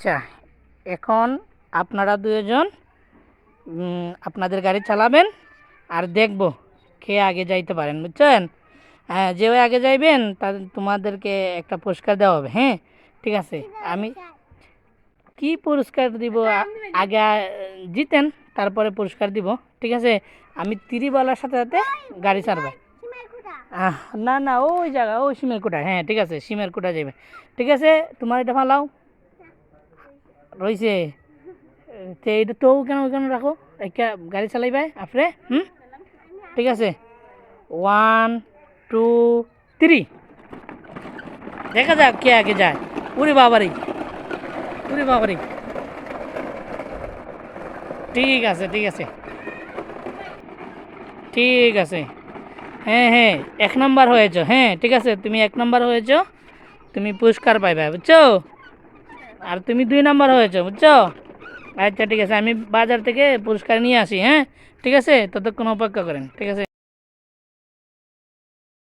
আচ্ছা এখন আপনারা দুজন আপনাদের গাড়ি চালাবেন আর দেখব কে আগে যাইতে পারেন বুঝছেন? হ্যাঁ যে আগে যাইবেন তা তোমাদেরকে একটা পুরস্কার দেওয়া হবে হ্যাঁ? ঠিক আছে আমি কি পুরস্কার দিব? আগে জিতেন তারপরে পুরস্কার দিব ঠিক আছে? আমি তিরিওয়ালার সাথে সাথে গাড়ি ছাড়বে না না ওই জায়গা ওই সিমের কোটা হ্যাঁ ঠিক আছে সিমের কোটা যাবে ঠিক আছে তোমার এটা ফালাও। রয়েছে তো এটা তো কেন কেন রাখো একটা গাড়ি চালাইবে আপনি হুম? ঠিক আছে। ওয়ান টু থ্রি দেখা যাক কে আগে যায়। উরে বাবারি উরে বাবারি ঠিক আছে ঠিক আছে। ঠিক আছে। হ্যাঁ হ্যাঁ এক নাম্বার হয়েছো হ্যাঁ ঠিক আছে, তুমি এক নাম্বার হয়েছো তুমি পুরস্কার পাইবে বুঝছ আর তুমি দুই নাম্বার হয়েছো, বুঝছ? আচ্ছা ঠিক আছে, আমি বাজার থেকে পুরস্কার নিয়ে আসি হ্যাঁ? ঠিক আছে? ততক্ষণ অপেক্ষা করেন, ঠিক আছে?